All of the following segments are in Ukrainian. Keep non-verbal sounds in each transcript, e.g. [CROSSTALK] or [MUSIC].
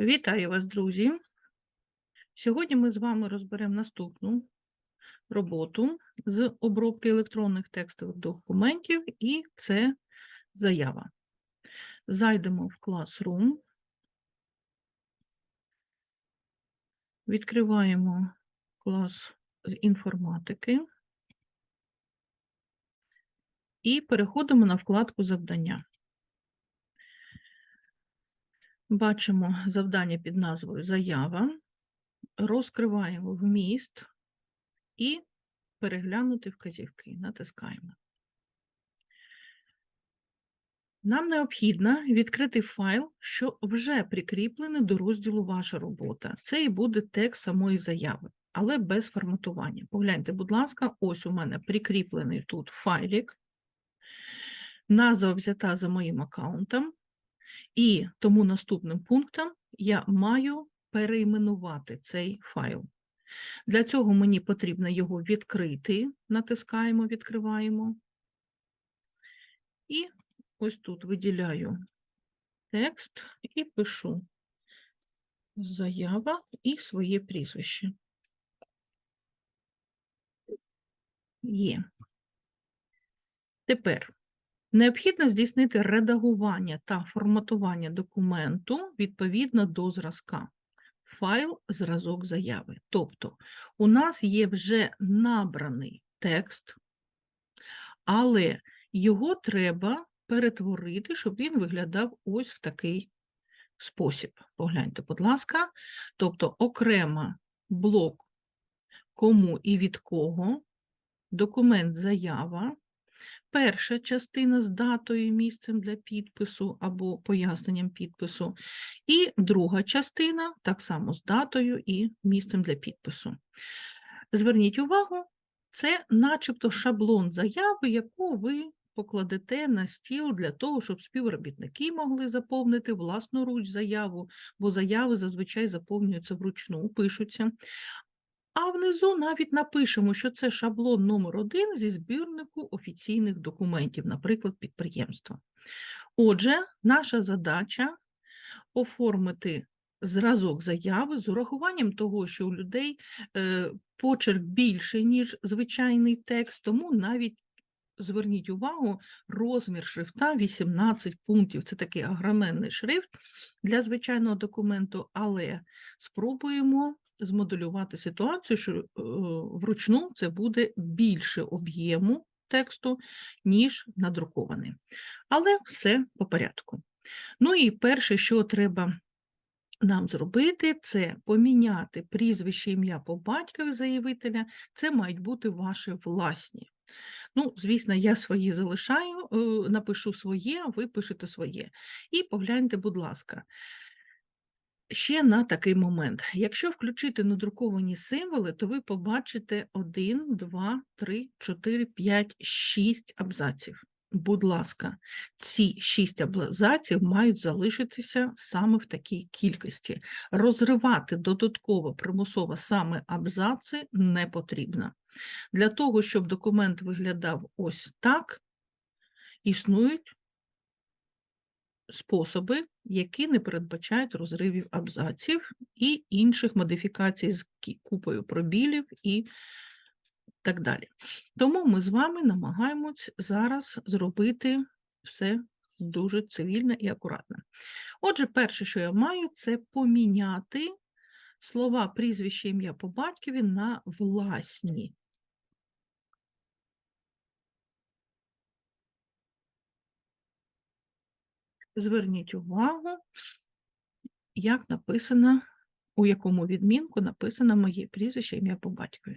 Вітаю вас, друзі! Сьогодні ми з вами розберемо наступну роботу з обробки електронних текстових документів, і це заява. Зайдемо в Classroom, відкриваємо клас з інформатики і переходимо на вкладку завдання. Бачимо завдання під назвою Заява, розкриваємо вміст і переглянути вказівки. Натискаємо. Нам необхідно відкрити файл, що вже прикріплений до розділу Ваша робота. Це і буде текст самої заяви, але без форматування. Погляньте, будь ласка, ось у мене прикріплений тут файлик. Назва взята за моїм аккаунтом. І тому наступним пунктом я маю перейменувати цей файл. Для цього мені потрібно його відкрити, натискаємо, відкриваємо. І ось тут виділяю текст і пишу заява і своє прізвище. Є. Тепер Необхідно здійснити редагування та форматування документу відповідно до зразка. Файл зразок заяви. Тобто, у нас є вже набраний текст, але його треба перетворити, щоб він виглядав ось в такий спосіб. Погляньте, будь ласка, тобто окремо блок кому і від кого, документ заява. Перша частина з датою і місцем для підпису або поясненням підпису, і друга частина так само з датою і місцем для підпису. Зверніть увагу, це начебто шаблон заяви, яку ви покладете на стіл для того, щоб співробітники могли заповнити власноруч заяву, бо заяви зазвичай заповнюються вручну, пишуться. А внизу навіть напишемо, що це шаблон номер один зі збірнику офіційних документів, наприклад, підприємства. Отже, наша задача оформити зразок заяви з урахуванням того, що у людей е, почерк більший, ніж звичайний текст, тому навіть зверніть увагу, розмір шрифта 18 пунктів. Це такий агроменний шрифт для звичайного документу, але спробуємо змоделювати ситуацію, що е, вручну це буде більше об'єму тексту, ніж надрукований. Але все по порядку. Ну і перше, що треба нам зробити, це поміняти прізвище ім'я по батькові заявителя, це мають бути ваші власні. Ну, звісно, я свої залишаю, е, напишу своє, ви пишете своє. І погляньте, будь ласка. Ще на такий момент. Якщо включити надруковані символи, то ви побачите 1, 2, 3, 4, 5, 6 абзаців. Будь ласка, ці 6 абзаців мають залишитися саме в такій кількості. Розривати додатково примусово саме абзаци не потрібно. Для того, щоб документ виглядав ось так, існують способи, які не передбачають розривів абзаців і інших модифікацій з купою пробілів і так далі. Тому ми з вами намагаємось зараз зробити все дуже цивільно і акуратно. Отже, перше, що я маю, це поміняти слова прізвище ім'я по батькові на власні. Зверніть увагу, як написано, у якому відмінку написано моє прізвище ім'я по батькові.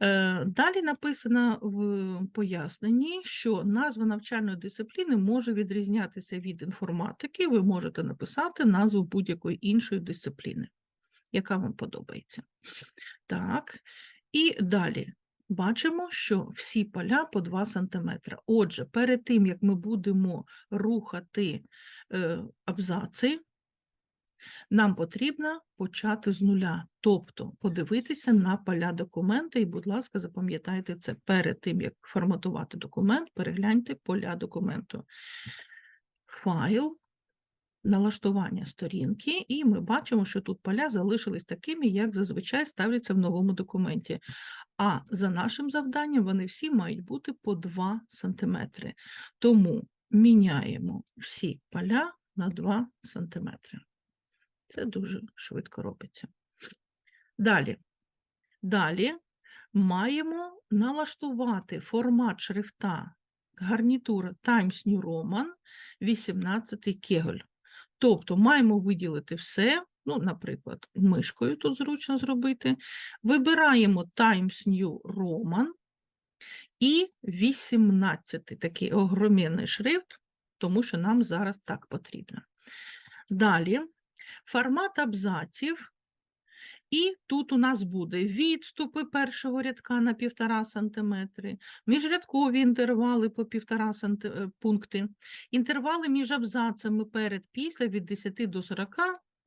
Е, далі написано в поясненні, що назва навчальної дисципліни може відрізнятися від інформатики. Ви можете написати назву будь-якої іншої дисципліни, яка вам подобається. Так, і далі бачимо, що всі поля по 2 см. Отже, перед тим, як ми будемо рухати е, абзаци, нам потрібно почати з нуля, тобто подивитися на поля документа, і, будь ласка, запам'ятайте це перед тим, як форматувати документ, перегляньте поля документу. Файл, налаштування сторінки, і ми бачимо, що тут поля залишились такими, як зазвичай ставляться в новому документі. А за нашим завданням вони всі мають бути по 2 см. Тому міняємо всі поля на 2 см. Це дуже швидко робиться. Далі. Далі маємо налаштувати формат шрифта гарнітура Times New Roman 18 кеголь. Тобто маємо виділити все, ну, наприклад, мишкою тут зручно зробити. Вибираємо Times New Roman і 18 такий огромний шрифт, тому що нам зараз так потрібно. Далі формат абзаців. І тут у нас буде відступи першого рядка на 1,5 см, міжрядкові інтервали по 1,5 см е, пункти, інтервали між абзацами перед після від 10 до 40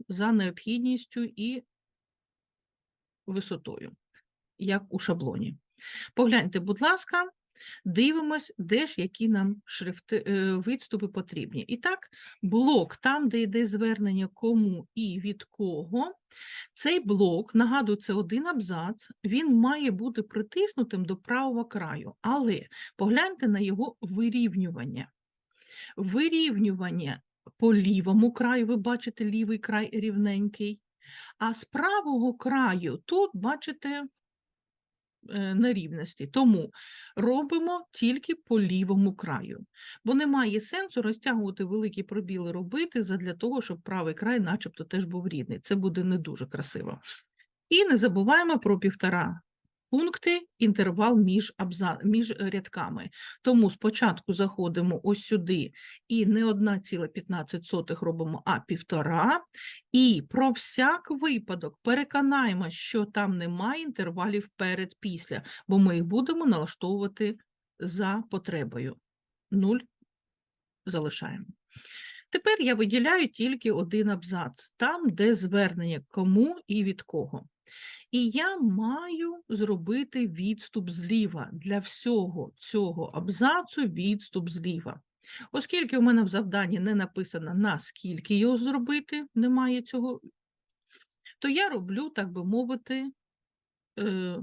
за необхідністю і висотою, як у шаблоні. Погляньте, будь ласка, дивимось, де ж які нам шрифти, е, відступи потрібні. І так, блок, там, де йде звернення кому і від кого, цей блок, нагадую, це один абзац, він має бути притиснутим до правого краю, але погляньте на його вирівнювання. Вирівнювання по лівому краю, ви бачите, лівий край рівненький, а з правого краю тут бачите нерівності. Тому робимо тільки по лівому краю, бо немає сенсу розтягувати великі пробіли робити задля того, щоб правий край начебто теж був рідний. Це буде не дуже красиво. І не забуваємо про півтора пункти, інтервал між, абза... між рядками. Тому спочатку заходимо ось сюди і не 1,15 робимо, а півтора. І про всяк випадок переконаємось, що там немає інтервалів перед-після, бо ми їх будемо налаштовувати за потребою. Нуль залишаємо. Тепер я виділяю тільки один абзац, там, де звернення кому і від кого. І я маю зробити відступ зліва. Для всього цього абзацу відступ зліва. Оскільки у мене в завданні не написано, наскільки його зробити, немає цього, то я роблю, так би мовити, е,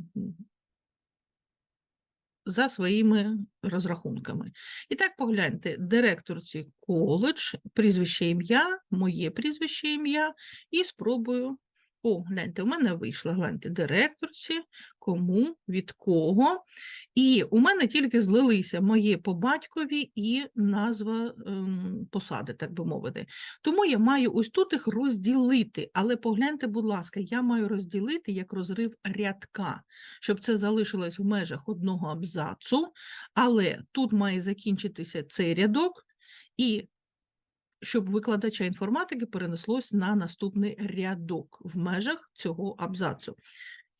за своїми розрахунками. І так погляньте, директорці коледж, прізвище ім'я, моє прізвище ім'я, і спробую. О, гляньте, у мене вийшло, гляньте, директорці, кому, від кого. І у мене тільки злилися моє по батькові і назва ем, посади, так би мовити. Тому я маю ось тут їх розділити. Але погляньте, будь ласка, я маю розділити як розрив рядка, щоб це залишилось в межах одного абзацу, але тут має закінчитися цей рядок, і щоб викладача інформатики перенеслось на наступний рядок в межах цього абзацу.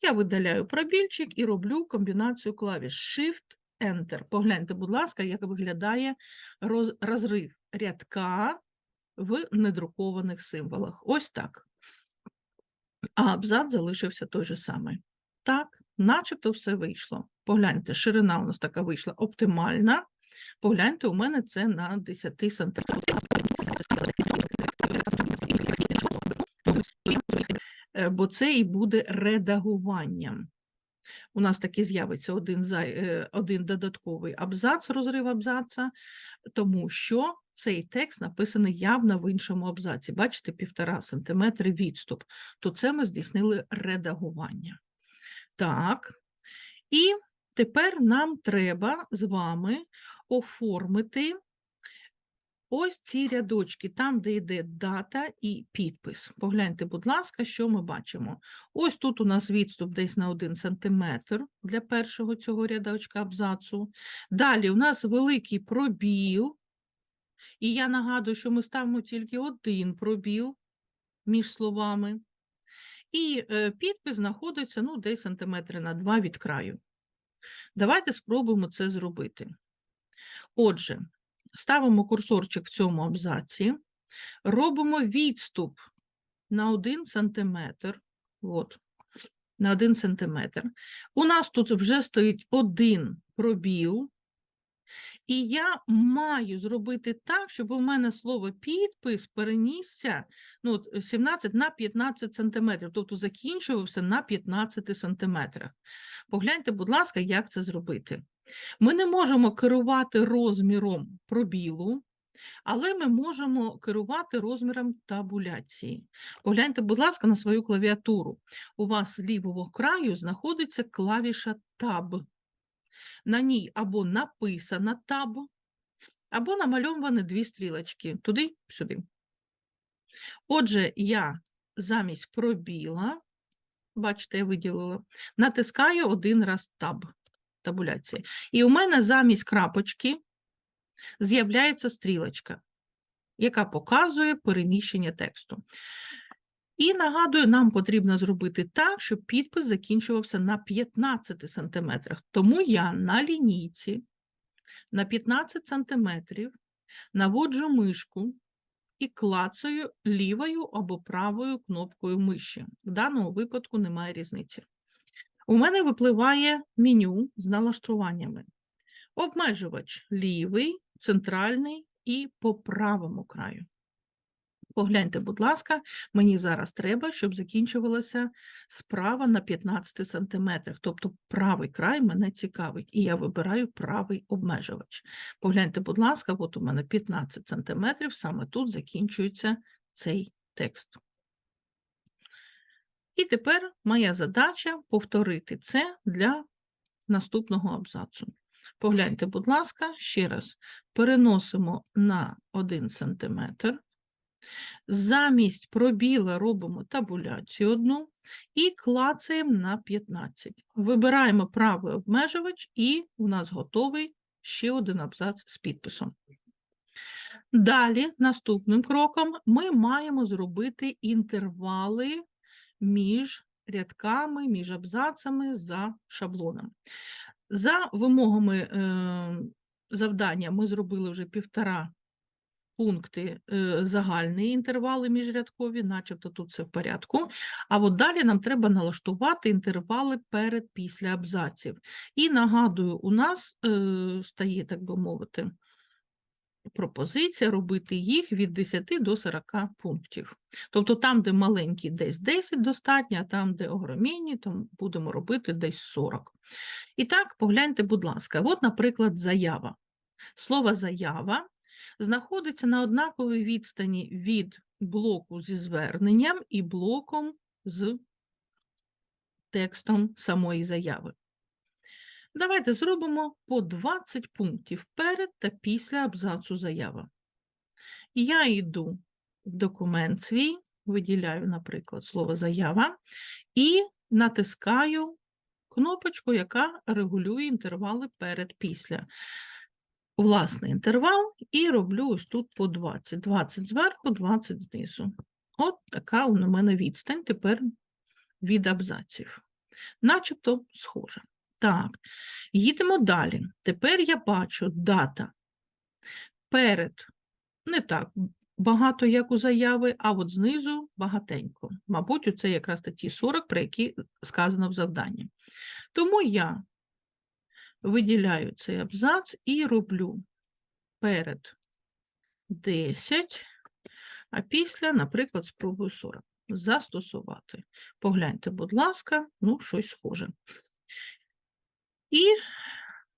Я видаляю пробільчик і роблю комбінацію клавіш Shift-Enter. Погляньте, будь ласка, як виглядає роз- розрив рядка в недрукованих символах. Ось так. А абзац залишився той же самий. Так, начебто все вийшло. Погляньте, ширина у нас така вийшла оптимальна. Погляньте, у мене це на 10 сантиметрах. Е, Бо це і буде редагуванням. У нас таки з'явиться один, е, один додатковий абзац, розрив абзаца, тому що цей текст написаний явно в іншому абзаці. Бачите, півтора сантиметри відступ. То це ми здійснили редагування. Так. І тепер нам треба з вами оформити ось ці рядочки, там, де йде дата і підпис. Погляньте, будь ласка, що ми бачимо. Ось тут у нас відступ десь на 1 см для першого цього рядочка абзацу. Далі у нас великий пробіл. І я нагадую, що ми ставимо тільки один пробіл між словами. І е, підпис знаходиться ну, десь сантиметри на 2 від краю. Давайте спробуємо це зробити. Отже, ставимо курсорчик в цьому абзаці, робимо відступ на 1 сантиметр. От, на 1 сантиметр. У нас тут вже стоїть один пробіл, І я маю зробити так, щоб у мене слово підпис перенісся ну, от, е, 17 на 15 сантиметрів, тобто закінчувався на 15 сантиметрах. Погляньте, будь ласка, як це зробити. Ми не можемо керувати розміром пробілу, але ми можемо керувати розміром табуляції. Погляньте, будь ласка, на свою клавіатуру. У вас з лівого краю знаходиться клавіша Tab. На ній або написана Tab, або намальовані дві стрілочки туди-сюди. Отже, я замість пробіла, бачите, я виділила, натискаю один раз Tab табуляції. І у мене замість крапочки з'являється стрілочка, яка показує переміщення тексту. І нагадую, нам потрібно зробити так, щоб підпис закінчувався на 15 см. Тому я на лінійці на 15 см наводжу мишку і клацаю лівою або правою кнопкою миші. В даному випадку немає різниці. У мене випливає меню з налаштуваннями. Обмежувач лівий, центральний і по правому краю. Погляньте, будь ласка, мені зараз треба, щоб закінчувалося справа на 15 см, тобто правий край мене цікавить, і я вибираю правий обмежувач. Погляньте, будь ласка, от у мене 15 см, саме тут закінчується цей текст. І тепер моя задача повторити це для наступного абзацу. Погляньте, будь ласка, ще раз переносимо на 1 см. Замість пробіла робимо табуляцію одну і клацаємо на 15. Вибираємо правий обмежувач, і у нас готовий ще один абзац з підписом. Далі, наступним кроком, ми маємо зробити інтервали між рядками, між абзацами за шаблоном. За вимогами е, завдання ми зробили вже півтора пункти е, загальні інтервали міжрядкові, начебто тут все в порядку. А от далі нам треба налаштувати інтервали перед після абзаців. І нагадую, у нас е, стає, так би мовити, пропозиція робити їх від 10 до 40 пунктів. Тобто там, де маленькі, десь 10 достатньо, а там, де огромні, то будемо робити десь 40. І так, погляньте, будь ласка, от, наприклад, заява. Слово заява знаходиться на однаковій відстані від блоку зі зверненням і блоком з текстом самої заяви. Давайте зробимо по 20 пунктів перед та після абзацу заява. Я йду в документ свій, виділяю, наприклад, слово заява, і натискаю кнопочку, яка регулює інтервали перед-після. Власний інтервал, і роблю ось тут по 20. 20 зверху, 20 знизу. От така у мене відстань тепер від абзаців. Начебто схоже. Так, їдемо далі. Тепер я бачу дата перед, не так багато, як у заяви, а от знизу багатенько. Мабуть, це якраз ті 40, про які сказано в завданні. Тому я виділяю цей абзац і роблю перед 10, а після, наприклад, спробую 40. Застосувати. Погляньте, будь ласка, ну, щось схоже. І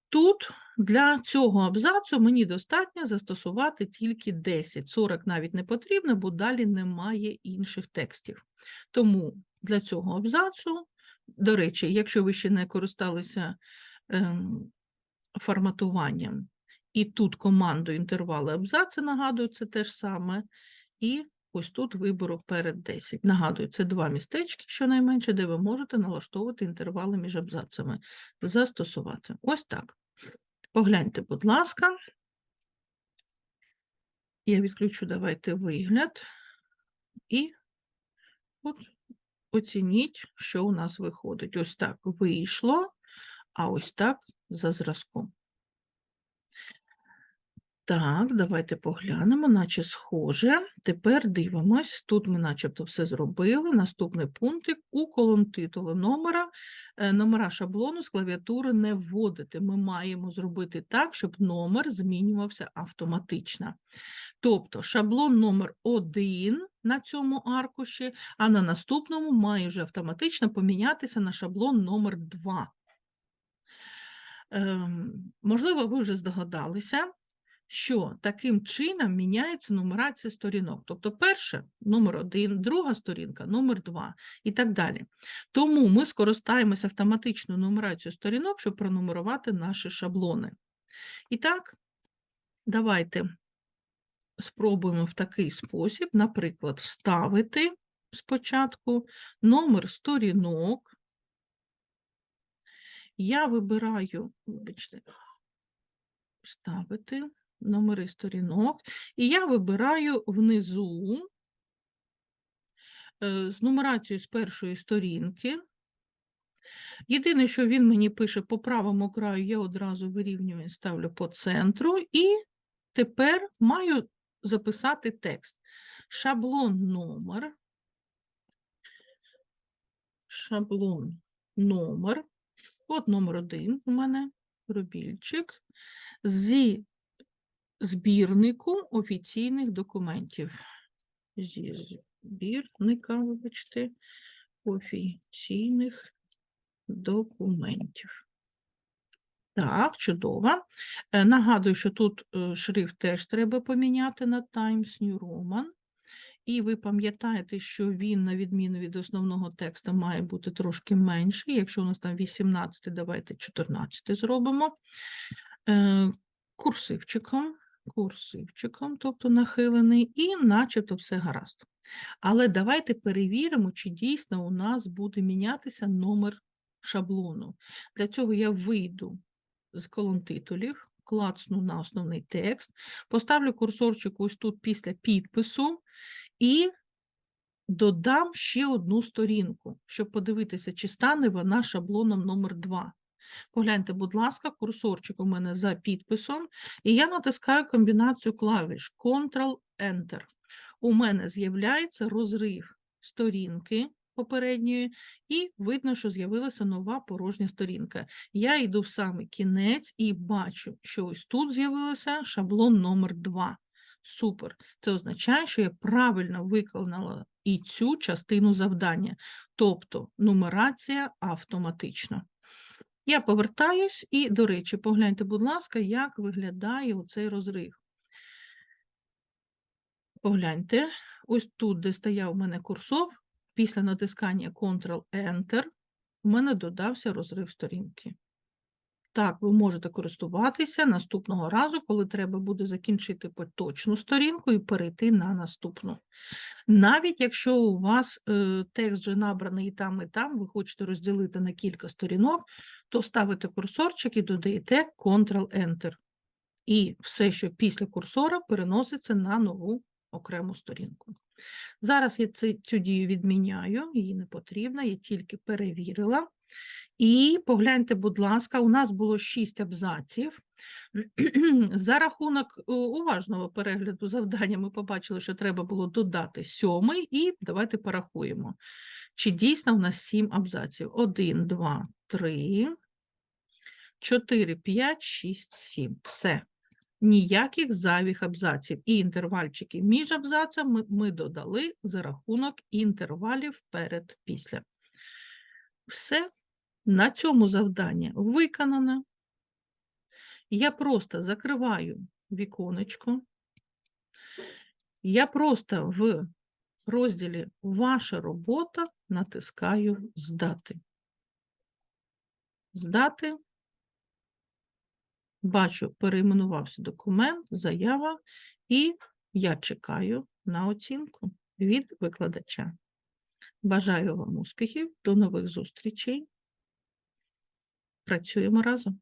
тут для цього абзацу мені достатньо застосувати тільки 10. 40 навіть не потрібно, бо далі немає інших текстів. Тому для цього абзацу, до речі, якщо ви ще не користалися ем, форматуванням, і тут команду інтервали абзаци, нагадую, це те ж саме. І ось тут вибору перед 10. Нагадую, це два містечки, щонайменше, де ви можете налаштовувати інтервали між абзацами. Застосувати. Ось так. Погляньте, будь ласка. Я відключу, давайте вигляд. І от оцініть, що у нас виходить. Ось так вийшло, а ось так за зразком. Так, давайте поглянемо, наче схоже. Тепер дивимось. Тут ми начебто все зробили. Наступний пунктик у колон титулу номера. е, Номера шаблону з клавіатури не вводити. Ми маємо зробити так, щоб номер змінювався автоматично. Тобто шаблон номер 1 на цьому аркуші, а на наступному має вже автоматично помінятися на шаблон номер 2. Ем, можливо, ви вже здогадалися, що таким чином міняється нумерація сторінок. Тобто перше номер 1, друга сторінка, номер 2 і так далі. Тому ми скористаємося автоматичною нумерацією сторінок, щоб пронумерувати наші шаблони. І так, давайте спробуємо в такий спосіб, наприклад, вставити спочатку номер сторінок. Я вибираю, вибачте, вставити номери сторінок, і я вибираю внизу е, з нумерацією з першої сторінки. Єдине, що він мені пише по правому краю, я одразу вирівнюю, ставлю по центру, і тепер маю записати текст. Шаблон номер. Шаблон номер. От номер один у мене пробільчик зі збірнику офіційних документів. Зі збірника, вибачте, офіційних документів. Так, чудово. Е, Нагадую, що тут е, шрифт теж треба поміняти на Times New Roman. І ви пам'ятаєте, що він, на відміну від основного тексту, має бути трошки менший. Якщо у нас там 18, давайте 14 зробимо. Е, Курсивчиком, курсивчиком, тобто нахилений, і начебто все гаразд. Але давайте перевіримо, чи дійсно у нас буде мінятися номер шаблону. Для цього я вийду з колон титулів, клацну на основний текст, поставлю курсорчик ось тут після підпису і додам ще одну сторінку, щоб подивитися, чи стане вона шаблоном номер 2. Погляньте, будь ласка, курсорчик у мене за підписом, і я натискаю комбінацію клавіш Ctrl-Enter. У мене з'являється розрив сторінки попередньої, і видно, що з'явилася нова порожня сторінка. Я йду в самий кінець і бачу, що ось тут з'явився шаблон номер 2. Супер. Це означає, що я правильно виконала і цю частину завдання, тобто нумерація автоматично. Я повертаюсь і, до речі, погляньте, будь ласка, як виглядає оцей розрив. Погляньте, ось тут, де стояв у мене курсор, після натискання Ctrl-Enter, у мене додався розрив сторінки. Так, ви можете користуватися наступного разу, коли треба буде закінчити поточну сторінку і перейти на наступну. Навіть якщо у вас е, текст вже набраний і там, і там, ви хочете розділити на кілька сторінок, то ставите курсорчик і додаєте Ctrl-Enter. І все, що після курсора, переноситься на нову окрему сторінку. Зараз я цю дію відміняю, її не потрібно, я тільки перевірила. І погляньте, будь ласка, у нас було 6 абзаців. [CLEARS THROAT] За рахунок е, уважного перегляду завдання ми побачили, що треба було додати сьомий, і давайте порахуємо. Чи дійсно у нас 7 абзаців? 1, 2, 3, 4, 5, 6, 7. Все. Ніяких зайвих абзаців. І інтервальчики між абзацами ми додали за рахунок інтервалів перед-після. Все. На цьому завдання виконано. Я просто закриваю віконечко. Я просто в розділі Ваша робота натискаю Здати. Здати. Бачу, перейменувався документ, заява, і я чекаю на оцінку від викладача. Бажаю вам успіхів, до нових зустрічей. Працюємо разом.